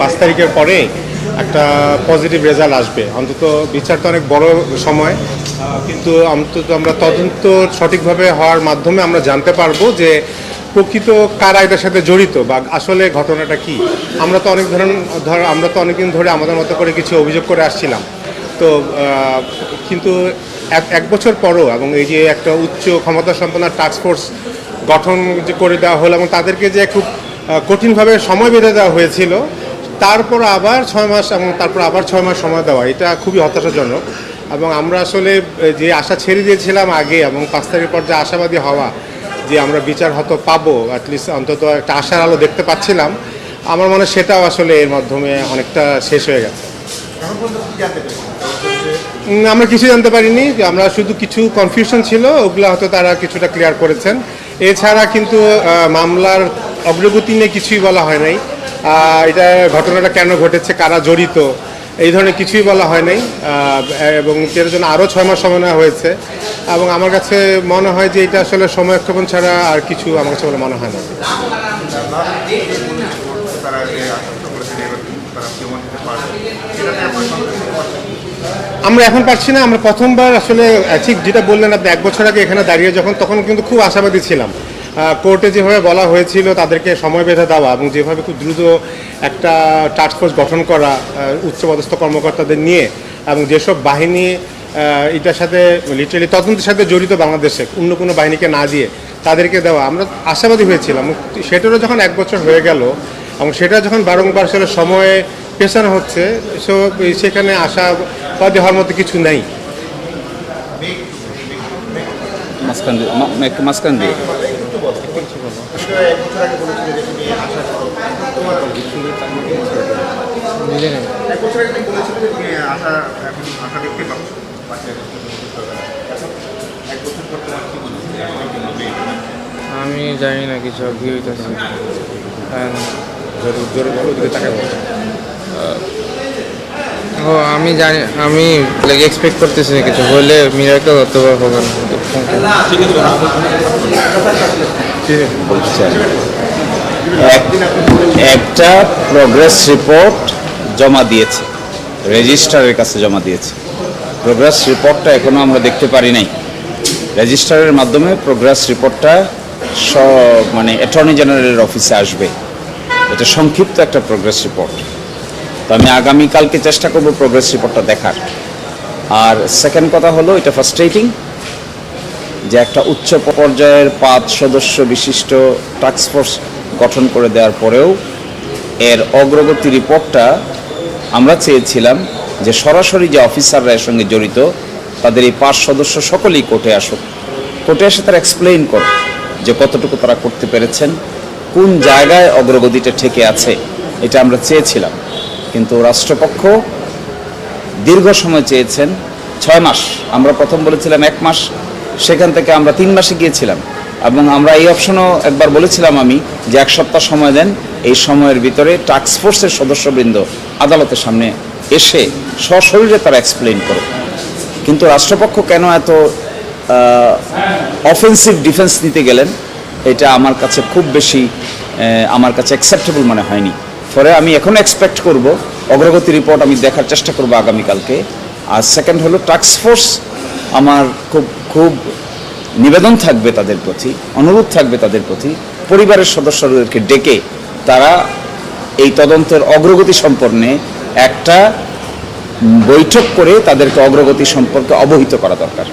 পাঁচ তারিখের পরে একটা পজিটিভ রেজাল্ট আসবে। অন্তত বিচার তো অনেক বড় সময়, কিন্তু অন্তত আমরা তদন্ত সঠিকভাবে হওয়ার মাধ্যমে আমরা জানতে পারব যে প্রকৃত কারা এটার সাথে জড়িত বা আসলে ঘটনাটা কি। আমরা তো অনেক ধরন, ধর, আমরা তো অনেকদিন ধরে আমাদের মতো করে কিছু অভিযোগ করে আসছিলাম। তো কিন্তু এক বছর পরও এবং এই যে একটা উচ্চ ক্ষমতা সম্পন্ন টাস্ক ফোর্স গঠন যে করে দেওয়া হলো এবং তাদেরকে যে খুব কঠিনভাবে সময় বেঁধে দেওয়া হয়েছিল তারপর আবার ছয় মাস এবং তারপর আবার ছয় মাস সময় দেওয়া এটা খুবই হতাশাজনক। এবং আমরা আসলে যে আশা ছেড়ে দিয়েছিলাম আগে এবং পাঁচ তারিখ পর যে আশাবাদী হওয়া যে আমরা বিচার হয়তো পাবো অ্যাটলিস্ট অন্তত একটা আশার আলো দেখতে পাচ্ছিলাম আমার মনে হয় সেটাও আসলে এর মাধ্যমে অনেকটা শেষ হয়ে গেছে। আমরা কিছু জানতে পারিনি যে আমরা শুধু কিছু কনফিউশন ছিল ওগুলো হয়তো তারা কিছুটা ক্লিয়ার করেছেন। এছাড়া কিন্তু মামলার অগ্রগতি নিয়ে কিছুই বলা হয় নাই। এটা ঘটনাটা কেন ঘটেছে, কারা জড়িত, এই ধরনের কিছুই বলা হয় নাই। এবং এর জন্য আরও ছয় মাস সময় নেওয়া হয়েছে। এবং আমার কাছে মনে হয় যে এটা আসলে সময়ক্ষেপণ ছাড়া আর কিছু আমার কাছে বলে মনে হয় না। আমরা এখন পারছি না, আমরা প্রথমবার আসলে ঠিক যেটা বললেন আপনি, এক বছর আগে এখানে দাঁড়িয়ে যখন, তখন কিন্তু খুব আশাবাদী ছিলাম। কোর্টে যেভাবে বলা হয়েছিল তাদেরকে সময় বেঁধে দেওয়া এবং যেভাবে খুব দ্রুত একটা টাস্কফোর্স গঠন করা উচ্চপদস্থ কর্মকর্তাদের নিয়ে এবং যেসব বাহিনী এটার সাথে লিটারেলি তদন্তের সাথে জড়িত বাংলাদেশে, অন্য কোনো বাহিনীকে না দিয়ে তাদেরকে দেওয়া, আমরা আশাবাদী হয়েছিলাম। সেটারও যখন এক বছর হয়ে গেল এবং সেটা যখন বারংবার আসলে সময়ে পেছানো হচ্ছে সো সেখানে আশাবাদী হওয়ার মতো কিছু নেই। মাঝখান দিয়ে। আমি জানি না কিছু কি হইতেছে। ও আমি জানি আমি লাইক এক্সপেক্ট করতেছি না কিছু। হলে মিরাকেল হতে পারে হবে না। একটা প্রোগ্রেস রিপোর্ট জমা দিয়েছে। রেজিস্ট্রারের কাছে জমা দিয়েছে। প্রোগ্রেস রিপোর্টটা এখনও আমরা দেখতে পারি নাই। রেজিস্ট্রারের মাধ্যমে প্রোগ্রেস রিপোর্টটা স মানে অ্যাটর্নি জেনারেলের অফিসে আসবে। এটা সংক্ষিপ্ত একটা প্রোগ্রেস রিপোর্ট তো আমি আগামীকালকে চেষ্টা করব প্রোগ্রেস রিপোর্টটা দেখার। আর সেকেন্ড কথা হলো, এটা ফার্স্ট্রেটিং যে একটা উচ্চ পর্যায়ের পাঁচ সদস্য বিশিষ্ট টাস্কফোর্স গঠন করে দেওয়ার পরেও এর অগ্রগতি রিপোর্টটা আমরা চেয়েছিলাম যে সরাসরি যে অফিসাররা এর সঙ্গে জড়িত, তাদের এই পাঁচ সদস্য সকলেই কোর্টে আসুক। কোর্টে এসে তারা এক্সপ্লেইন করো যে কতটুকু তারা করতে পেরেছেন, কোন জায়গায় অগ্রগতিটা ঠেকে আছে, এটা আমরা চেয়েছিলাম। কিন্তু রাষ্ট্রপক্ষ দীর্ঘ সময় চেয়েছেন, ছয় মাস। আমরা প্রথম বলেছিলাম এক মাস সেখান থেকে আমরা তিন মাসে গিয়েছিলাম। এবং আমরা এই অপশনও একবার বলেছিলাম আমি যে এক সপ্তাহ সময় দেন, এই সময়ের ভিতরে টাস্কফোর্সের সদস্যবৃন্দ আদালতের সামনে এসে সশরীরে তারা এক্সপ্লেইন করে। কিন্তু রাষ্ট্রপক্ষ কেন এত অফেন্সিভ ডিফেন্স নিতে গেলেন, এটা আমার কাছে খুব বেশি আমার কাছে অ্যাকসেপ্টেবল মনে হয়নি। ফলে আমি এখন এক্সপেক্ট করব, অগ্রগতি রিপোর্ট আমি দেখার চেষ্টা করব আগামীকালকে। আর সেকেন্ড হলো টাস্কফোর্স আমার খুব খুব নিবেদন থাকবে তাদের প্রতি, অনুরোধ থাকবে তাদের প্রতি, পরিবারের সদস্যদেরকে ডেকে তারা এই তদন্তের অগ্রগতি সম্পর্কে একটা বৈঠক করে তাদেরকে অগ্রগতি সম্পর্কে অবহিত করা দরকার।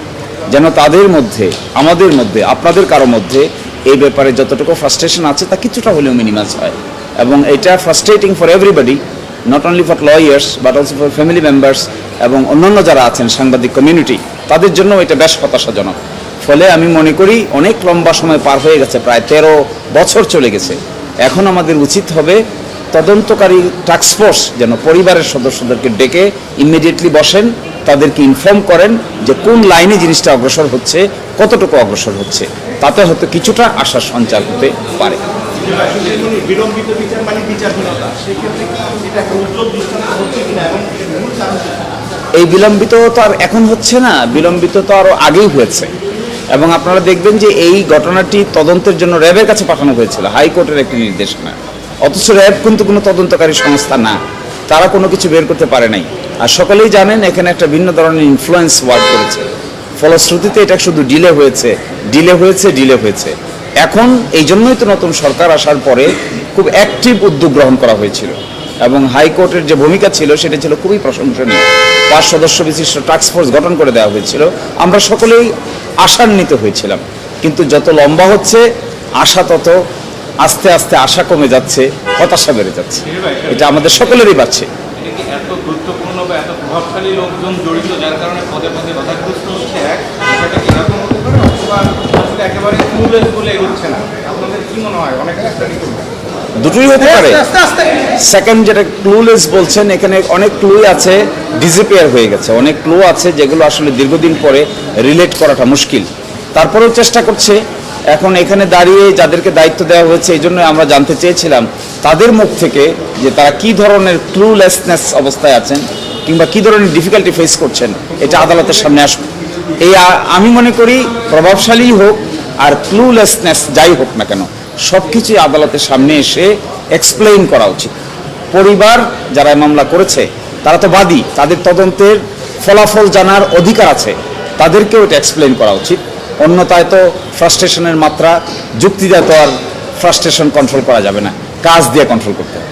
যেন তাদের মধ্যে, আমাদের মধ্যে, আপনাদের কারও মধ্যে এই ব্যাপারে যতটুকু ফ্রাস্ট্রেশন আছে তা কিছুটা হলেও মিনিমাইজ হয়। এবং এটা frustrating for everybody not only for lawyers but also for family members এবং অন্যান্য যারা আছেন, সাংবাদিক কমিউনিটি তাদের জন্য এটা বেশ হতাশাজনক। ফলে আমি মনে করি অনেক লম্বা সময় পার হয়ে গেছে, প্রায় তেরো বছর চলে গেছে। এখন আমাদের উচিত হবে তদন্তকারী টাস্কফোর্স যেন পরিবারের সদস্যদেরকে ডেকে ইমিডিয়েটলি বসেন, তাদেরকে ইনফর্ম করেন যে কোন লাইনে জিনিসটা অগ্রসর হচ্ছে, কতটুকু অগ্রসর হচ্ছে। তাতে হয়তো কিছুটা আশার সঞ্চার হতে পারে। বিলম্বিত বিচার মানে বিচারহীনতা। সেক্ষেত্রে এটা একটা উজ্জ্বল দৃষ্টান্ত হচ্ছে কিনা এবং মূল এই বিলম্বিত তো আর এখন হচ্ছে না, বিলম্বিত তো আরও আগেই হয়েছে। এবং আপনারা দেখবেন যে এই ঘটনাটি তদন্তের জন্য র্যাবের কাছে পাঠানো হয়েছিল, হাইকোর্টের একটি নির্দেশনা। অথচ র্যাব কিন্তু কোনো তদন্তকারী সংস্থা না, তারা কোনো কিছু বের করতে পারে নাই। আর সকলেই জানেন, এখানে একটা ভিন্ন ধরনের ইনফ্লুয়েন্স ওয়ার্ক করেছে। ফলশ্রুতিতে এটা শুধু ডিলে হয়েছে ডিলে হয়েছে ডিলে হয়েছে। এখন এই জন্যই তো নতুন সরকার আসার পরে খুব অ্যাক্টিভ উদ্যোগ গ্রহণ করা হয়েছিল। এবং হাইকোর্টের যে ভূমিকা ছিল, সেটা ছিল খুবই প্রশংসনীয়। পাঁচ সদস্য বিশিষ্ট টাস্ক ফোর্স গঠন করে দেওয়া হয়েছিল। আমরা সকলেই আশান্বিত হয়েছিলাম। কিন্তু যত লম্বা হচ্ছে, আশা তত আস্তে আস্তে আশা কমে যাচ্ছে, হতাশা বেড়ে যাচ্ছে। এটা আমাদের সকলেরই এত প্রভাবশালী লোকজন জড়িত, যার কারণে পদে পদে বাধাগ্রস্ত হচ্ছে? এক এরকম হতে পারে? অথবা দুটোই হতে পারে। সেকেন্ড যেটা ক্লুলেস বলছেন এখানে অনেক ক্লুই আছে ডিজিপিয়ার হয়ে গেছে। অনেক ক্লু আছে যেগুলো আসলে দীর্ঘদিন পরে রিলেট করাটা মুশকিল। তারপরেও চেষ্টা করছে। এখন এখানে দাঁড়িয়ে যাদেরকে দায়িত্ব দেওয়া হয়েছে এই জন্য আমরা জানতে চেয়েছিলাম তাদের মুখ থেকে যে তারা কি ধরনের ক্লুলেসনেস অবস্থায় আছেন কিংবা কি ধরনের ডিফিকাল্টি ফেস করছেন এটা আদালতের সামনে আসবে। এই আমি মনে করি প্রভাবশালী হোক আর ক্লুলেসনেস যাই হোক না কেন সব কিছুই আদালতের সামনে এসে এক্সপ্লেইন করা উচিত। পরিবার যারা মামলা করেছে, তারা তো বাদী, তাদের তদন্তের ফলাফল জানার অধিকার আছে, তাদেরকেও এটা এক্সপ্লেইন করা উচিত। অন্যথায় তো ফ্রাস্ট্রেশনের মাত্রা, যুক্তি দিয়ে তো আর ফ্রাস্ট্রেশন কন্ট্রোল করা যাবে না, কাজ দিয়ে কন্ট্রোল করতে হবে।